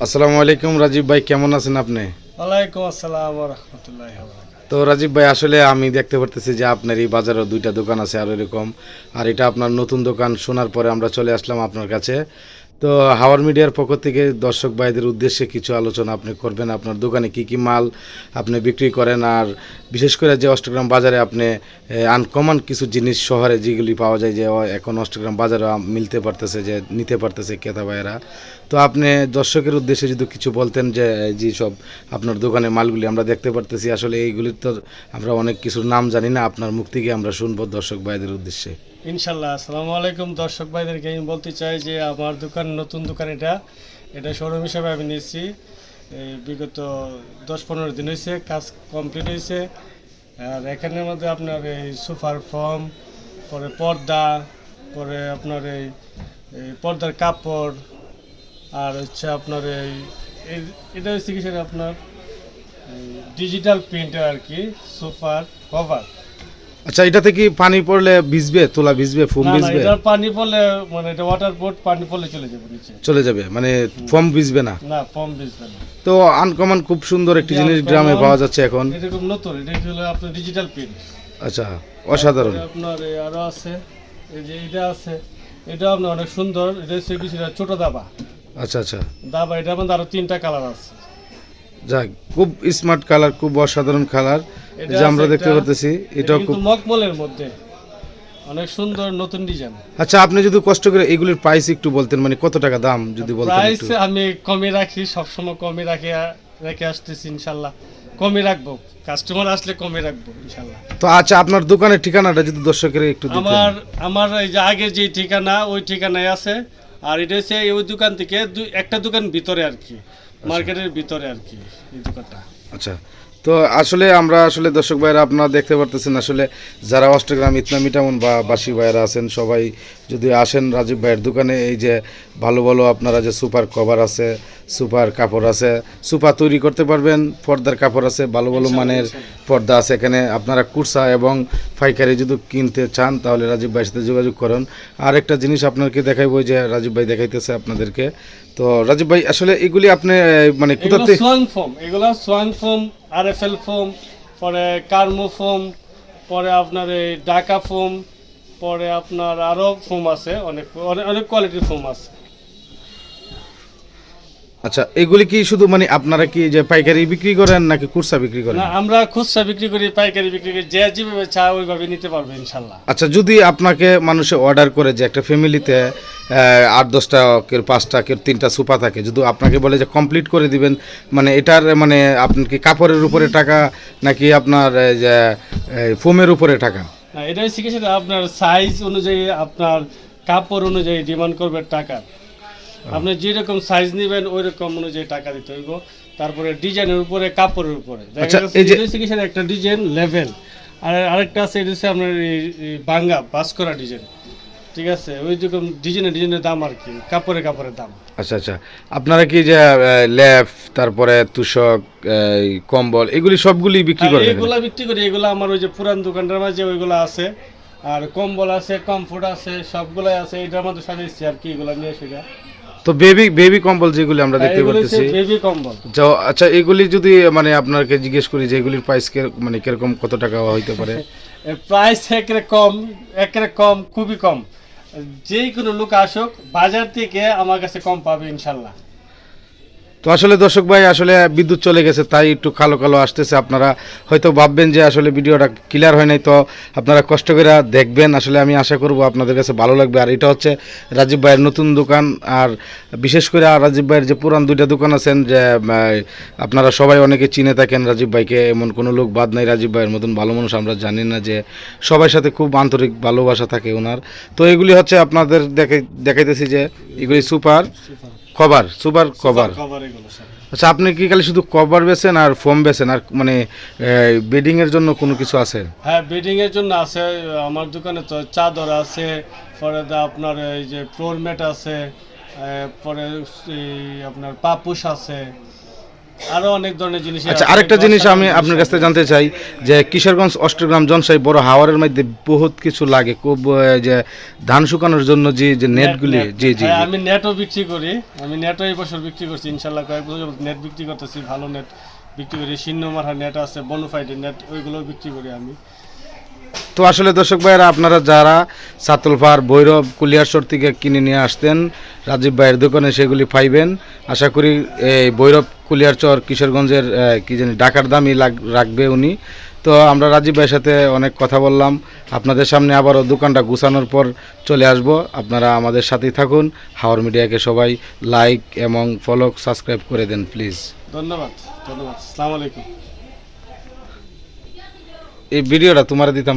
আসসালামু আলাইকুম রাজীব ভাই কেমন আছেন আপনি? ওয়ালাইকুম আসসালাম রহমতুল্লাহ তো রাজীব ভাই আসলে আমি দেখতে পারতেছি যে আপনার এই বাজারে দুইটা দোকান আছে আর এরকম। আর এটা আপনার নতুন দোকান শোনার পরে আমরা চলে আসলাম আপনার কাছে। তো হাওয়ার মিডিয়ার পক্ষ থেকে দর্শক ভাইদের উদ্দেশ্যে কিছু আলোচনা আপনি করবেন। আপনার দোকানে কি কি মাল আপনি বিক্রি করেন? আর বিশেষ করে যে অষ্টগ্রাম বাজারে আপনি আনকমন কিছু জিনিস শহরে যেগুলি পাওয়া যায় যে এখন অষ্টগ্রাম বাজারে মিলতে পারতেছে যে নিতে পারতেছে ক্রেতা ভাইয়েরা। তো আপনি দর্শকের উদ্দেশ্যে যদি কিছু বলতেন যে যে সব আপনার দোকানে মালগুলি আমরা দেখতে পারতেছি, আসলে এইগুলির তো আমরা অনেক কিছুর নাম জানি না, আপনার মুখ থেকে আমরা শুনব দর্শক ভাইদের উদ্দেশ্যে। ইনশাল্লাহ, আসসালামু আলাইকুম দর্শক ভাইদেরকে। আমি বলতে চাই যে, আমার দোকান, নতুন দোকান এটা। এটা শোরুম হিসাবে আমি এই বিগত দশ পনেরো দিন হয়েছে, কাজ কমপ্লিট হয়েছে। আর এখানের মধ্যে আপনার এই সুপার ফর্ম, পরে পর্দা, পরে আপনার এই পর্দার কাপড় আর হচ্ছে আপনার এই এটা হচ্ছে কি সেটা আপনার ডিজিটাল প্রিন্টার আর কি সোফার কভার আচ্ছা এটাতে কি পানি পড়লে ভিজবে তোলা ভিজবে ফুম না না ভিজবে? এটার পানি পড়লে মানে এটা ওয়াটার বোর্ড পানি পড়লে চলে যাবে নিচে। চলে যাবে মানে ফর্ম ভিজবে না? না ফর্ম ভিজবে না। তো আনকমন খুব সুন্দর একটি জিনিস গ্রামে পাওয়া যাচ্ছে এখন। এটা খুব নতুন এটা হলো আপনার ডিজিটাল প্রিন্ট আচ্ছা অসাধারণ। আপনার আরও আছে এই যে এটা আছে এটা আপনার অনেক সুন্দর এটা হচ্ছে কি সেটা ছোট দাবা। আচ্ছা আচ্ছা। দাবা আরও তিনটা কালার আছে। যাক খুব স্মার্ট কালার খুব অসাধারণ কালার যে আমরা দেখতে পারতেছি এটা খুব মকমলের মধ্যে। অনেক সুন্দর নতুন ডিজাইন আচ্ছা আপনি যদি কষ্ট করে এগুলির প্রাইস একটু বলতেন মানে কত টাকা দাম যদি বলতেন প্রাইস আমি কমে রাখি সবসময় কমে রাখি রেখে আসতেছি ইনশাল্লাহ। কমে রাখব কাস্টমার আসলে কমে রাখব ইনশাল্লাহ। তো আচ্ছা আপনার দোকানের ঠিকানাটা যদি দর্শকের একটু আমার আমার এই যে আগে যে ঠিকানা ওই ঠিকানায় আছে। আর এটা হচ্ছে এই ওই দোকান থেকে একটা দোকান ভিতরে আর কি মার্কেটের ভিতরে আর কি এই দোকানটা। আচ্ছা তো আসলে আমরা আসলে দর্শক ভাইরা আপনারা দেখতে পারতেছেন আসলে যারা অষ্টগ্রাম ইতনা মিটামন বা বাসি ভাইরা আছেন সবাই যদি আসেন রাজীব ভাইয়ের দোকানে এই যে ভালো ভালো আপনারা যে সুপার কভার আছে সুপার কাপড় আছে সুপার তৈরি করতে পারবেন পর্দার কাপড় আছে ভালো ভালো মানের পর্দা আছে এখানে। আপনারা কুর্সা এবং পাইকারি যদি কিনতে চান তাহলে রাজীব ভাইয়ের সাথে যোগাযোগ করুন। আর একটা জিনিস আপনাকে দেখাইবো যে রাজীব ভাই দেখাইতেছে আপনাদেরকে। তো রাজীব ভাই আসলে এগুলি আপনি মানে কোথাতে সোয়াং ফোম এগুলো সোয়াং ফোম আর এফ এল ফোম পরে কার্মো ফোম পরে আপনার এই ডাকা ফোম পরে আপনার আরও ফোম আছে, অনেক অনেক কোয়ালিটির ফোম আছে। আচ্ছা এগুলি কি শুধু মানে আপনারা কি যে পাইকারি বিক্রি করেন নাকি খুচরা বিক্রি করেন? না আমরা খুচরা বিক্রি করি পাইকারি বিক্রি করি যে যেভাবে চা ওইভাবে নিতে পারবে ইনশাল্লাহ। আচ্ছা যদি আপনাকে মানুষে অর্ডার করে যে একটা ফ্যামিলিতে আট দশটা কেউ পাঁচটা কেউ তিনটা সুপা থাকে যদি আপনাকে বলে যে কমপ্লিট করে দিবেন মানে এটার মানে আপনি কি কাপড়ের উপরে টাকা নাকি আপনার যে ফোমের উপরে টাকা? না এটা হচ্ছে কি আপনার সাইজ অনুযায়ী আপনার কাপড় অনুযায়ী ডিমান্ড করবে টাকা। আপনি যেরকম সাইজ নেবেন ওই রকম অনুযায়ী টাকা দিতে হইব। তারপরে ডিজাইনের উপরে কাপড়ের উপরে। আচ্ছা, একটা ডিজাইন লেভেল আর আরেকটা আছে এটা হচ্ছে আপনার বাঙ্গা বাস করা ডিজাইন। ঠিক আছে? ওই রকম ডিজাইনের ডিজাইনের দাম আর কি কাপড়ে কাপড়ের দাম। আচ্ছা আচ্ছা। আপনারা কি যে ল্যাপ তারপরে তুষক কম্বল এগুলি সবগুলি বিক্রি করেন? এগুলা বিক্রি করি এগুলা আমার ওই যে পুরান দোকানটার মাঝে ওইগুলো আছে। আর কম্বল আছে কমফোর্ট আছে সবগুলাই আছে। এটার মধ্যে সাজাইছি আর কি এগুলা নিয়ে সেটা তো বেবি বেবি কম্বল যেগুলি আমরা দেখতে পাচ্ছি বেবি কম্বল। আচ্ছা এগুলি যদি মানে আপনাকে জিজ্ঞেস করি যে এগুলির প্রাইস মানে কীরকম কত টাকা হইতে পারে? প্রাইস একরে কম একরে কম খুবই কম। যেই কোনো লোক আসুক বাজার থেকে আমার কাছে কম পাবে ইনশাল্লাহ। তো আসলে দর্শক ভাই, আসলে বিদ্যুৎ চলে গেছে, তাই একটু কালো কালো আসতেছে। আপনারা হয়তো ভাববেন যে আসলে ভিডিওটা ক্লিয়ার হয় নাই, তো আপনারা কষ্ট করে দেখবেন। আসলে আমি আশা করব আপনাদের কাছে ভালো লাগবে। আর এটা হচ্ছে রাজীব ভাইয়ের নতুন দোকান। আর বিশেষ করে আর রাজীব ভাইয়ের যে পুরান দুইটা দোকান আছেন, যে আপনারা সবাই অনেকে চিনে থাকেন রাজীব ভাইকে, এমন কোনো লোক বাদ নাই রাজীব ভাইয়ের মতন। ভালো মানুষ আমরা জানি না যে, সবার সাথে খুব আন্তরিক ভালোবাসা থাকে ওনার। তো এগুলি হচ্ছে আপনাদের দেখে, দেখাইতেছি যে, এগুলি সুপার। Cover super cover. আচ্ছা আপনি কি খালি শুধু কভার বেছেন আর ফোম বেছেন? আর মানে বেডিং এর জন্য কোনো কিছু আছে? হ্যাঁ বেডিং এর জন্য আছে আমার দোকানে তো চাদর আছে পরে দা আপনার এই যে ফ্লোর ম্যাট আছে পরে আপনার পাপুস আছে। আরও অনেক ধরনের জিনিস আচ্ছা আরেকটা জিনিস আমি আপনার কাছ থেকে জানতে চাই যে কিশোরগঞ্জ অষ্টগ্রাম জনসাই বড় হাওয়ারের মধ্যে বহুত কিছু লাগে। খুব যে ধান শুকানোর জন্য যে যে নেটগুলি নেট, জি জি হ্যাঁ, জি। আমি নেটও বিক্রি করি। আমি নেটও এই বছর বিক্রি করছি ইনশাল্লাহ কয়েক বছর নেট বিক্রি করতেছি ভালো নেট বিক্রি করি। শূন্য নেট আছে বনফাইডের নেট ওইগুলো বিক্রি করি আমি। তো আসলে দর্শক ভাইয়েরা আপনারা যারা সাতলফার ভৈরব কুলিয়ারচর থেকে কিনে নিয়ে আসতেন রাজীব ভাইয়ের দোকানে সেগুলি পাইবেন। আশা করি এই ভৈরব কুলিয়ারচর কিশোরগঞ্জের কি জানি ডাকার দামই লাগ- রাখবে উনি। তো আমরা রাজীব ভাইয়ের সাথে অনেক কথা বললাম। আপনাদের সামনে আবারও দোকানটা গুছানোর পর চলে আসব। আপনারা আমাদের সাথেই থাকুন। হাওয়ার মিডিয়াকে সবাই লাইক এবং ফলো সাবস্ক্রাইব করে দেন প্লিজ ধন্যবাদ ধন্যবাদ। আসসালামু আলাইকুম। এই ভিডিওটা তোমার দিতাম